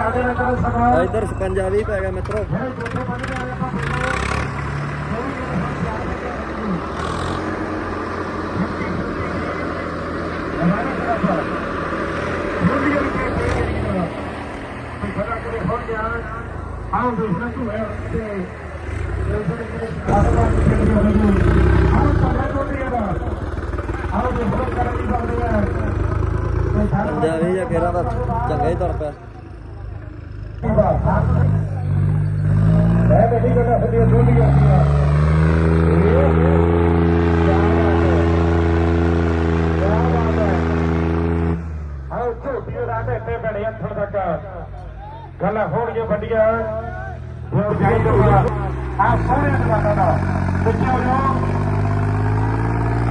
ਕਰੋ ਇੱਧਰ 56 ਵੀ ਪੈ ਗਿਆ ਮਿੱਤਰੋ। ਜਿਹੜੇ ਜੋੜੇ ਬੰਦੇ ਆ ਆਪਾਂ ਹਮਾਰੇ ਤਰਫ ਮੁੰਡੀ ਵਾਲੀ ਕੇ ਜਿਹੜੀ ਨਾ ਤੇ ਕਰੇ ਹੋ ਆਉਂ ਤੂੰ ਹੈ ਤੇ ਆਸਮਾਨ ਦੀ ਆਉਂ ਦਾ। ਆਉਂ ਦੂਸਰਾ ਕਰਨ ਦੀ ਕਰਦੇ ਆ ਤੇ ਸਾਰੇ 56 ਜਾਂ ਕੇਰਾਂ ਦਾ ਚੰਗਾ ਹੀ ਤੁਰ ਪਿਆ ਮੈਂ ਬੈਠੀ ਕਰਦਾ ਸਦੀਆਂ ਦੋਲੀਆਂ ਸੀਆਂ ਆਹ ਝੋਟੀਆਂ ਦਾ ਤੇ ਬੜੇ ਹੱਥਾਂ ਤੱਕ ਗੱਲਾਂ ਹੋਣਗੀਆਂ ਵੱਡੀਆਂ ਜਾਈਦਾ ਆ ਸਾਰੇ ਜਵਾਨਾਂ ਦਾ ਬੱਚਿਆਂ ਨੂੰ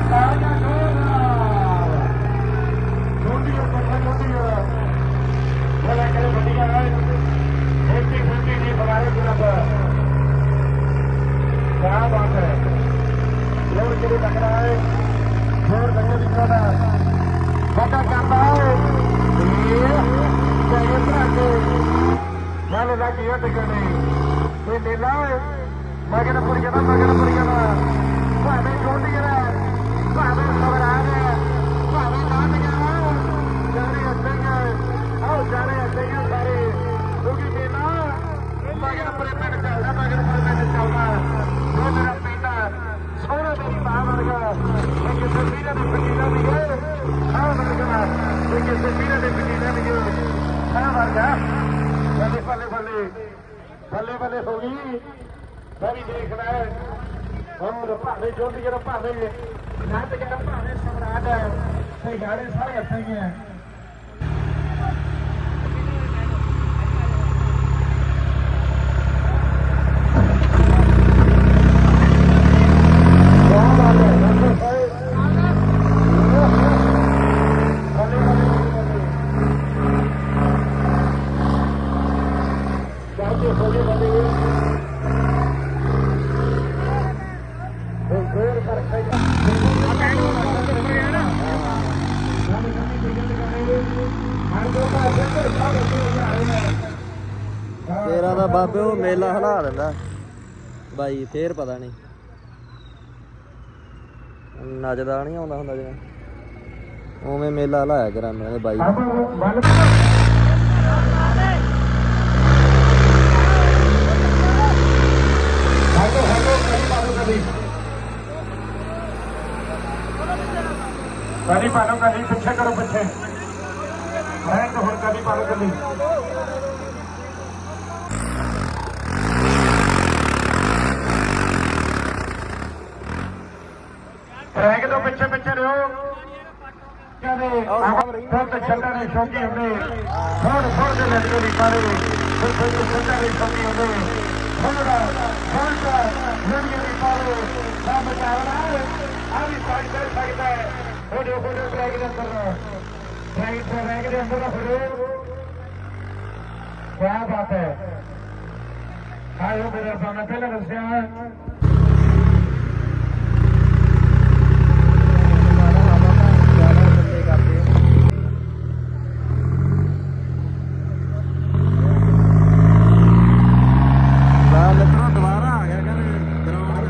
ਤਾਲੀਆਂ ਜ਼ੋਰ ਨਾਲ ਛੋਟੀਆਂ ਪੱਠਾ ਛੋਟੀਆਂ ਬੜਾ ਕਰੇ ਬੱਡੀਆਂ ਨਾਲ ਛੋਟੀ ਛੋਟੀ ਜੀ ਬੁਲਾਏ ਜਨਾਬ ਕਿਆ ਬਾਤ ਹੈ ਲੋੜ ਕਿਹੜੇ ਲੱਗ ਰਹਾ ਹੈ ਹੋਰ ਬੰਦੇ ਦਿਖਾ ਦਾ ਪਤਾ ਕਰਦਾ ਹੈ ਇਹ ਚਾਹੀਏ ਭਰਾ ਕੇ ਮੈਂ ਲੱਗ ਗਿਆ ਟਿਕਣੇ Mendilay. Magana por ganar, magana por ganar. Flamengo. ਭਾਵੇਂ ਜੋਂਦੀ ਭਾਵੇਂ ਨੱਟ ਜਿਹੜਾ ਭਾਵੇਂ ਸਮਰਾਟ ਹੈ ਤੇ ਸਾਰੇ ਇੱਥੇ ਹੀ ਹੈ। ਕੇਰਾਂ ਬਾਬੇ ਉਹ ਮੇਲਾ ਹਲਾ ਦਿੰਦਾ। ਬਾਈ, ਫੇਰ ਪਤਾ ਨਹੀਂ। ਨੱਚਦਾ ਨਹੀਂ ਆਉਂਦਾ ਹੁੰਦਾ ਜਿਵੇਂ। ਉਵੇਂ ਮੇਲਾ ਹਲਾਇਆ ਕਰਾਂ ਮੇਰੇ ਬਾਈ। ਕਦੀ ਪਾਲੋ ਕਦੀ ਪਿੱਛੇ ਕਰੋ ਪਿੱਛੇ। ਰੈਂਕ ਹੁਣ ਕਦੀ ਪਾਲੋ ਕਦੀ ਰੈਂਕ ਤੋਂ ਪਿੱਛੇ ਪਿੱਛੇ ਰਹੋ। ਕਦੇ ਫਿਰ ਤੇ ਛੱਡਣ ਦੇ ਸ਼ੌਕੀ ਹੁੰਦੇ। ਥੋੜ ਥੋੜ ਦੇ ਲੱਗੇ ਨਹੀਂ ਪਾਰੇ ਫਿਰ ਫਿਰ ਛੱਡਣ ਦੇ ਸ਼ੌਕੀ ਹੁੰਦੇ। ਥੋੜਾ ਥੋੜਾ ਲੱਗੇ ਸਭ ਚਾਹਣਾ ਆ ਵੀ ਸਾਈਡ ਕਰ ਸਕਦਾ ਹੈ ਦੇ ਅੰਦਰ। ਦੇ ਕੀ ਬਾਤ ਹੈ। ਆਇਓ ਮੇਰੇ ਸਾਹਮਣੇ ਪਹਿਲਾਂ ਦੱਸਿਆ ਹੈ ਲਾ ਮਿੱਤਰੋ ਦੁਬਾਰਾ ਆ ਗਿਆ ਕਰ ਗਰਾਊਂਡ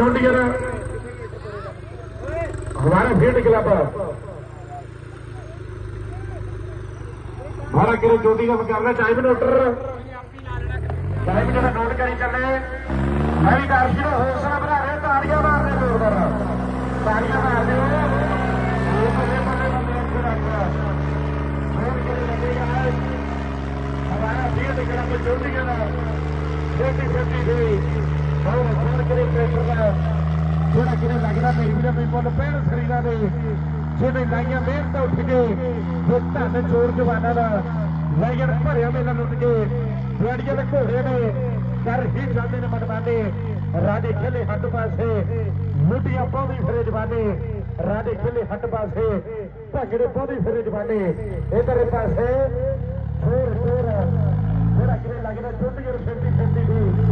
जॉन्डियर हमारा फील्ड क्लब हमारा किरे ज्योति का मुकाबला टाइम नोटर टाइम जरा नोट करी चले हरी दर्शी ने हौसला बना रहे तालियां मार रहे जोर पर तालियां मार रहे हमारा फील्ड क्लब ज्योति का छोटी छोटी हुई ਹੋਰ ਹੋਰ ਕਰੇ ਪ੍ਰੈਸ਼ਰ ਦਾ ਥੋੜਾ ਕਿਰੇ ਲੱਗਦਾ ਮੇਰੀ ਵੀਰੇ ਮੇਰੇ ਕੋਲ ਪਹਿਲ ਸਰੀਰਾਂ ਦੇ ਜਿਵੇਂ ਲਾਈਆਂ ਮਿਹਨਤ ਉੱਠ ਕੇ ਜੋ ਧੰਨ ਚੋਰ ਜਵਾਨਾਂ ਦਾ ਲਾਈਆਂ ਭਰਿਆ ਮੇਲਾ ਲੁੱਟ ਕੇ ਰੜੀਆਂ ਦੇ ਘੋੜੇ ਨੇ ਕਰ ਹੀ ਜਾਂਦੇ ਨੇ ਮਨਮਾਨੇ ਰਾਜੇ ਖੇਲੇ ਹੱਟ ਪਾਸੇ ਮੁੱਢੀਆਂ ਪਾਉਂਦੀ ਫਿਰੇ ਜਵਾਨੇ ਰਾਜੇ ਖੇਲੇ ਹੱਟ ਪਾਸੇ ਭੰਗੜੇ ਪਾਉਂਦੀ ਫਿਰੇ ਜਵਾਨੇ ਇਧਰੇ ਪਾਸੇ ਹੋਰ ਹੋਰ ਥੋੜਾ ਕਿਰੇ ਲੱਗਦਾ ਚੁੱਟ ਕੇ ਫਿਰਦੀ ਫਿਰਦੀ ਦੀ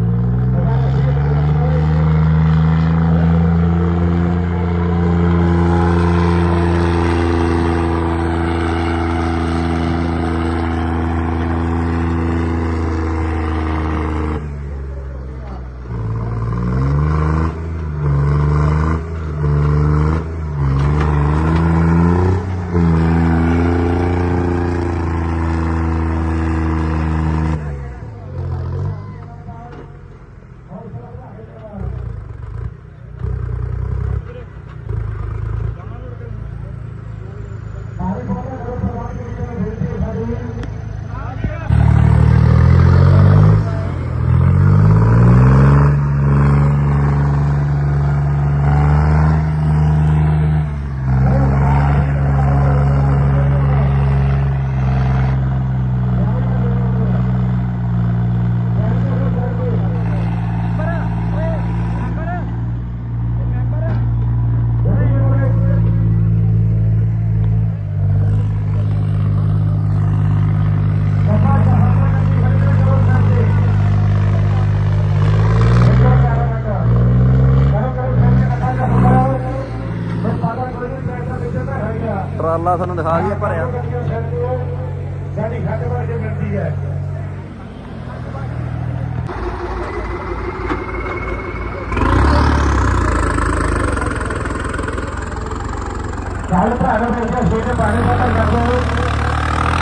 ਟਰਾਲਾ ਤੁਹਾਨੂੰ ਦਿਖਾ ਦਈਏ ਭਰਿਆ। ਸਾਡੀ ਖੱਟ ਭਰ ਕੇ ਮਿਲਦੀ ਹੈ ਚੱਲ ਭਰਾ ਨੂੰ ਬੇਟਾ ਛੇੜੇ ਪਾਣੀ ਦਾ। ਕਰ ਦੋ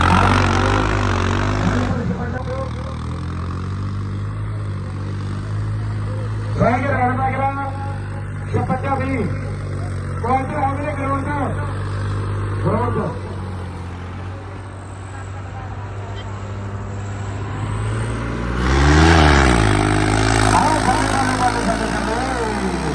ਸਾਈਕਲ ਰਣਦਾ ਕਰਾ ਛਪੱਚਾ ਵੀ ਕੌਣ ਤੇ ਆਉਂਦੇ ਗਰਾਊਂਡ ਤੋਂ ਗਰਾਊਂਡ ਤੋਂ ਆਹ ਬੱਲੇ ਬੱਲੇ ਬੱਲੇ ਬੱਲੇ ਬੱਲੇ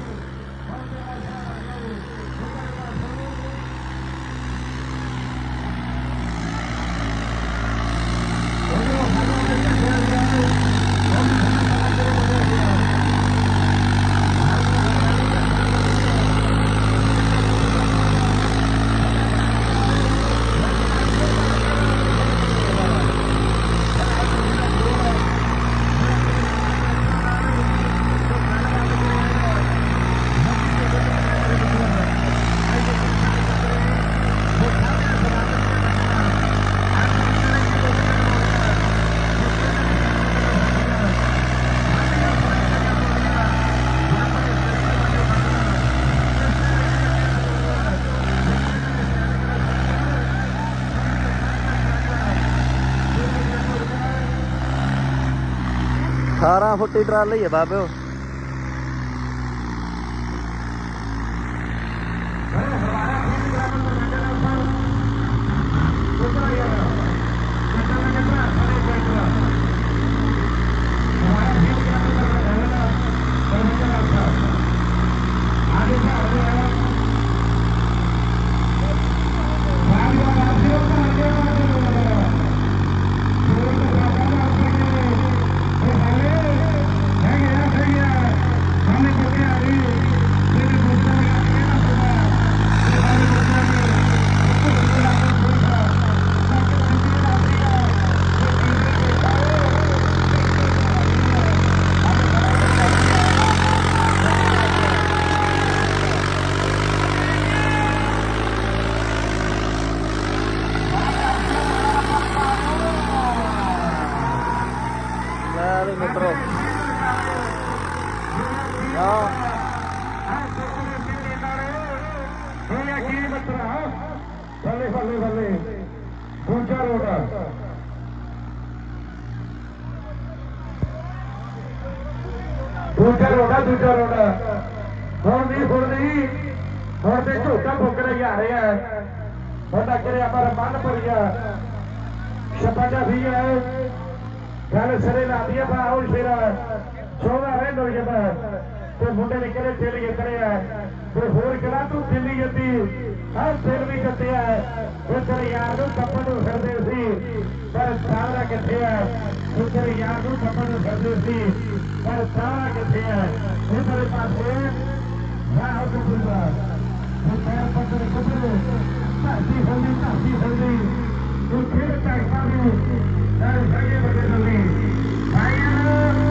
ਅਠਾਰਾਂ ਫੁੱਟੀ ਟਰਾਲੀ ਹੈ ਬਾਬਿਓ ਲੈ ਵੀ ਮਿੱਤਰੋ ਆ ਬੱਲੇ ਬੱਲੇ ਬੱਲੇ ਦੂਜਾ ਰੋਡ ਦੂਜਾ ਰੋਡ ਹੁਣ ਨਹੀਂ ਹੁਣ ਨਹੀਂ। ਹੁਣ ਤੇ ਝੋਟਾ ਫੁੱਕਰੇ ਜਾ ਰਿਹਾ ਹੁਣ ਅੱਗੇ ਆਪਾਂ ਬੰਨ ਭਰੀਆ ਛਪਾਜਾ ਵੀ ਹੈ। ਗੱਲ ਸਿਰੇ ਲਾਦੀ ਆ ਭਰਾ, ਉਹ ਸ਼ੇਰਾ ਸੋਹਣਾ ਰਹਿ ਨੋ ਤੇ ਮੁੰਡੇ ਨੇ ਕਿਹੜੇ ਦਿਲ ਜਿੱਤਰੇ ਆ? ਤੇ ਹੋਰ ਕਿਹੜਾ ਤੂੰ ਦਿੱਲੀ ਜੱਤੀ? ਹਾਂ ਦਿਲ ਵੀ ਜਿੱਤਿਆ ਉਹ ਯਾਰ ਨੂੰ ਕੱਪੜ ਨੂੰ ਫਿਰਦੇ ਸੀ, ਪਰ ਸਾਰਾ ਕਿੱਥੇ ਆ? ਉਹ ਯਾਰ ਨੂੰ ਕੱਪੜ ਨੂੰ ਫਿਰਦੇ ਸੀ, ਪਰ ਸਾਰਾ ਕਿੱਥੇ ਆ? ਇਹ ਪਾਸੇ ਵਾਹ ਉਹ ਕੁੱਤਾ ਪੱਤਰ ਕੁੱਤੇ ਧਰਤੀ ਹੁੰਦੀ ਧਰਤੀ ਹੁੰਦੀ ਉਹ ਖੇਡ ਟਾਈਪਾਂ ਨੂੰ ਸਾਰੇ ਸਗੇ ਬਦੇ ਚੱਲੀ ਭਾਈਆਂ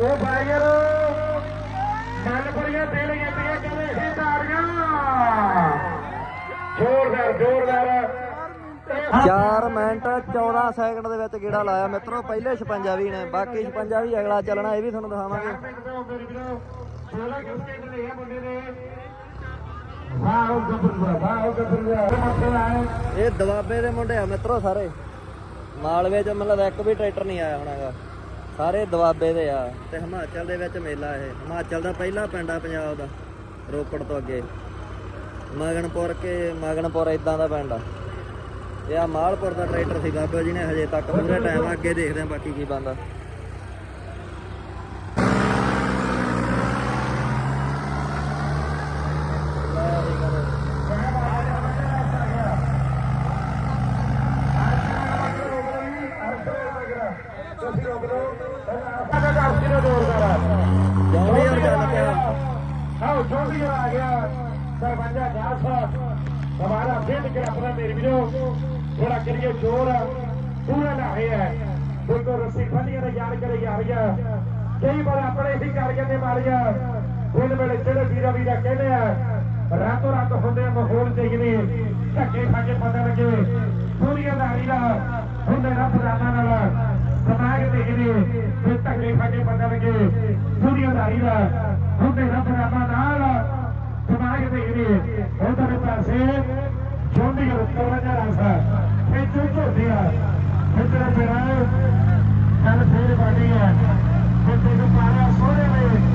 ਉਹ ਬਾਈਰ ਮਨ ਪੜੀਆਂ ਦਿਲ ਜਾਂਦੀਆਂ ਕਹਿੰਦੇ ਸੀ ਤਾਰੀਆਂ 4 ਮਿੰਟ 14 ਸੈਕਿੰਡ ਦੇ ਵਿੱਚ ਗੇੜਾ ਲਾਇਆ। ਮਿੱਤਰੋ, ਪਹਿਲੇ 56 ਵੀ ਨੇ, ਬਾਕੀ 56 ਵੀ ਅਗਲਾ ਚੱਲਣਾ, ਇਹ ਵੀ ਤੁਹਾਨੂੰ ਦਿਖਾਵਾਂਗੇ। ਇਹ ਦਵਾਬੇ ਦੇ ਮੁੰਡੇ ਆ ਮਿੱਤਰੋ ਸਾਰੇ। ਮਾਲਵੇ ਚ ਮਤਲਬ ਇੱਕ ਵੀ ਟਰੈਕਟਰ ਨਹੀਂ ਆਇਆ ਹੋਣਾਗਾ। ਸਾਰੇ ਦਵਾਬੇ ਦੇ ਆ ਤੇ ਹਿਮਾਚਲ ਦੇ ਵਿੱਚ ਮੇਲਾ ਇਹ। ਹਿਮਾਚਲ ਦਾ ਪਹਿਲਾ ਪਿੰਡ ਆ ਪੰਜਾਬ ਦਾ, ਰੋਪੜ ਤੋਂ ਅੱਗੇ। ਮਗਨਪੁਰ ਕੇ ਮਗਨਪੁਰ ਇਦਾਂ ਦਾ ਪਿੰਡ ਆ। ਇਹ ਆ ਮਾਲਪੁਰ ਦਾ ਟਰੈਕਟਰ ਸੀ ਬਾਬਾ ਜੀ ਨੇ ਹਜੇ ਤੱਕ ਪੂਰੇ ਟਾਈਮ ਅੱਗੇ ਦੇਖਦੇ ਆ ਬਾਕੀ ਕੀ ਬੰਦਾ ਤੁਸੀਂ ਰੋਕ ਲਓ ਹਮਾਰਾ ਫੇਟ ਕੇ ਮੇਰੇ ਵੀਰੋ ਥੋੜਾ ਕਰੀਏ ਜੋਰ। ਪੂਰਾ ਲਾ ਰਿਹਾ ਹੈ। ਰੱਸੀ ਫੰਡੀਆਂ ਦਾ ਯਾਰ ਕਰੇ ਯਾਰ ਗਿਆ ਕਈ ਵਾਰ ਆਪਣੇ ਹੀ ਕਰ ਜਾਂਦੇ ਮਾਰੀਆ ਉਹਦੇ ਵੇਲੇ ਜਿਹੜੇ ਵੀਰਾ ਵੀਰਾ ਕਹਿੰਦੇ ਆ ਰਾਤੋਂ ਰਾਤ ਹੁੰਦੇ ਆ ਮਾਹੌਲ ਚਾਹੀਦੇ ਧੱਕੇ ਖਾ ਕੇ ਪਤਾ ਲੱਗੇ ਪੂਰੀਆਂ ਦਾ ਹੀਰਾ ਹੁੰਦੇ ਰੱਬ ਰਾਮਾ ਨਾਲ। ਸਮਾਜ ਦੇ ਜਿਹੜੇ ਫਿਰ ਧੱਕੇ ਖਾ ਕੇ ਪਤਾ ਲੱਗੇ ਪੂਰੀਆਂ ਦਾ ਹੀਰਾ ਹੁੰਦੇ ਰੱਬ ਰਾਮਾ ਨਾਲ। ਸਮਾਜ ਦੇਖਦੇ ਜਿਹੜੇ ਪਾਸੇ ਚੋਂਦੀ ਉੱਤਰ ਵਜਾ ਇਹ ਚੋ ਝੋਟਿਆ ਇੱਧਰ ਫਿਰਾਂ ਕੱਲ ਫੇਰ ਬਾਡੀ ਹੈ ਜਿੱਤੇ ਨੂੰ ਪਾਇਆ ਸੋਹਣੇ ਨੇ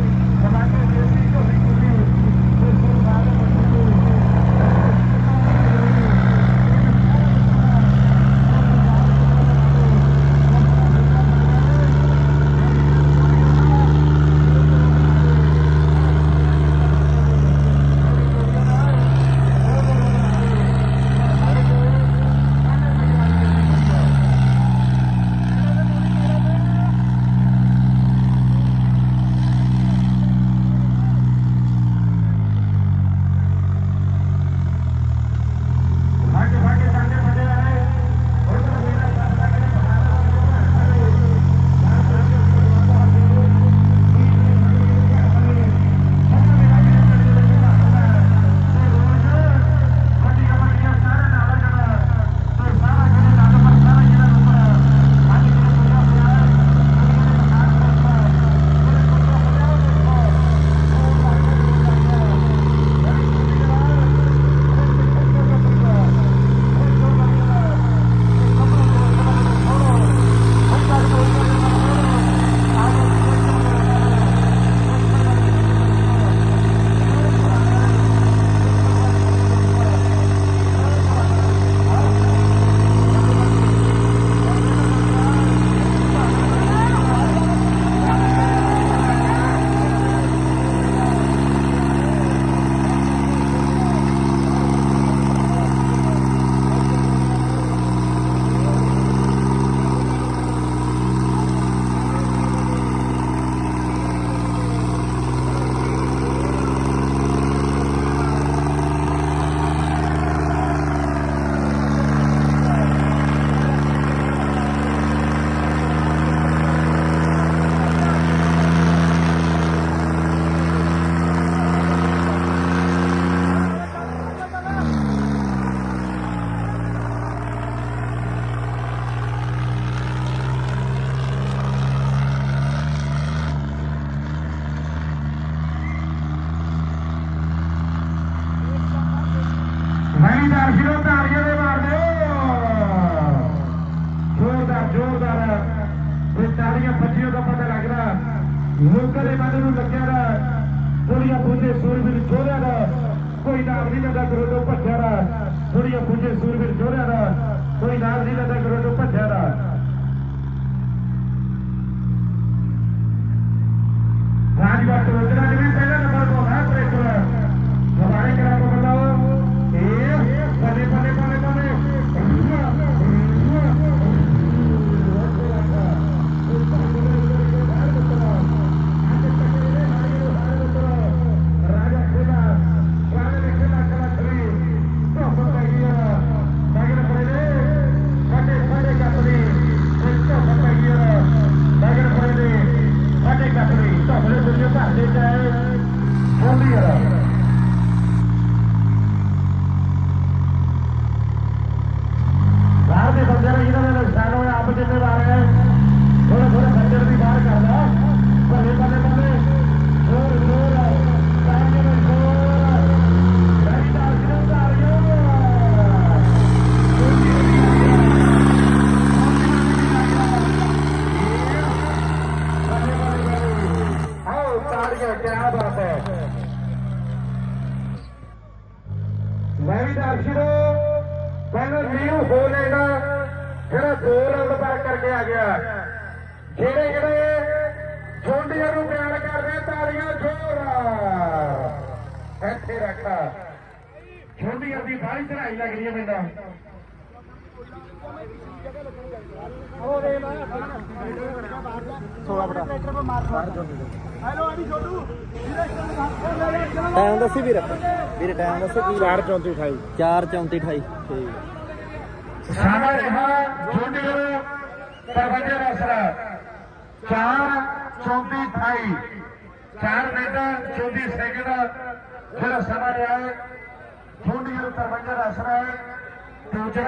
ਨਾਮ ਨਹੀਂ ਲੈਂਦਾ ਕਰੋ ਤੋਂ ਭੱਜਿਆ ਦਾ ਥੋੜੀਆਂ ਬੁੱਝੇ ਸੂਰਵੀਰ ਜੋੜਿਆ ਦਾ ਕੋਈ ਨਾਮ ਨਹੀਂ ਲੈਂਦਾ ਕਰੋ ਕਿਆ ਬਾਤ ਹੈ ਮੈਂ ਵੀ ਦਰਸ਼ਕੋ ਪਹਿਲਾਂ ਨਿਊ ਹੋ ਲੈਣਾ ਜਿਹੜਾ ਦੋ ਰਾਉਂਡ ਪਾਰ ਕਰਕੇ ਆ ਗਿਆ। ਜਿਹੜੇ ਜਿਹੜੇ ਛੋਟੀਆਂ ਨੂੰ ਪਿਆਰ ਕਰਦੇ ਤਾੜੀਆਂ ਜ਼ੋਰ ਇੱਥੇ ਰੱਖਾ। ਛੋਟੀਆਂ ਦੀ ਬਾਹਲੀ ਚੜਾਈ ਲੱਗਦੀ ਹੈ ਮੈਨੂੰ ਟਾਈਮ ਦੱਸੀ ਵੀਰ ਵੀਰ ਟਾਈਮ ਦੱਸੋ ਕੀ 434 28 4 34 28 ਠੀਕ। ਸਾਡਾ ਰਿਹਾ ਛੋਟੀਆਂ ਨੂੰ ਪਰਵਜੇ ਰਸਰਾ 4 34 28 4 ਮਿੰਟ 34 ਸੈਕਿੰਡ। ਜਿਹੜਾ ਸਮਾਂ ਰਿਹਾ ਹੈ। ਛੋਟੀਆਂ ਨੂੰ ਪਰਵਜੇ ਰਸਰਾ ਦੂਜਾ